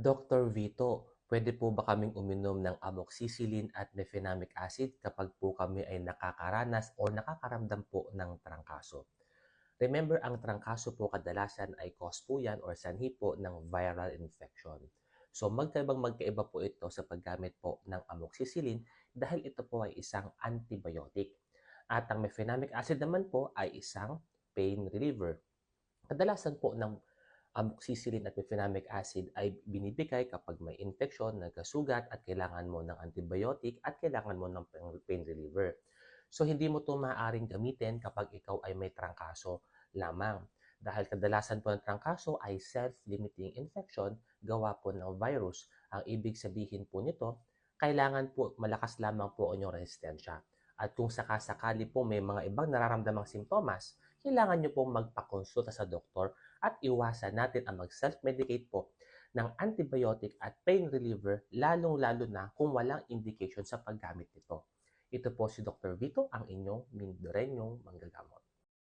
Dr. Vito, pwede po ba kaming uminom ng amoxicillin at mefenamic acid kapag po kami ay nakakaranas o nakakaramdam po ng trangkaso? Remember, ang trangkaso po kadalasan ay cause po yan or sanhi po ng viral infection. So magkaibang magkaiba po ito sa paggamit po ng amoxicillin dahil ito po ay isang antibiotic. At ang mefenamic acid naman po ay isang pain reliever. Kadalasan po ng amoxicillin at mefenamic acid ay binibigay kapag may infeksyon, nagkasugat at kailangan mo ng antibiotic at kailangan mo ng pain reliever. So hindi mo ito maaaring gamitin kapag ikaw ay may trangkaso lamang. Dahil kadalasan po ng trangkaso ay self-limiting infection gawa po ng virus. Ang ibig sabihin po nito, kailangan po malakas lamang po ang inyong resistensya. At kung sakasakali po may mga ibang nararamdamang simptomas, kailangan nyo pong magpakonsulta sa doktor at iwasan natin ang mag-self-medicate po ng antibiotic at pain reliever lalong-lalo na kung walang indication sa paggamit nito. Ito po si Dr. Vito, ang inyong Mindorenyong manggagamot.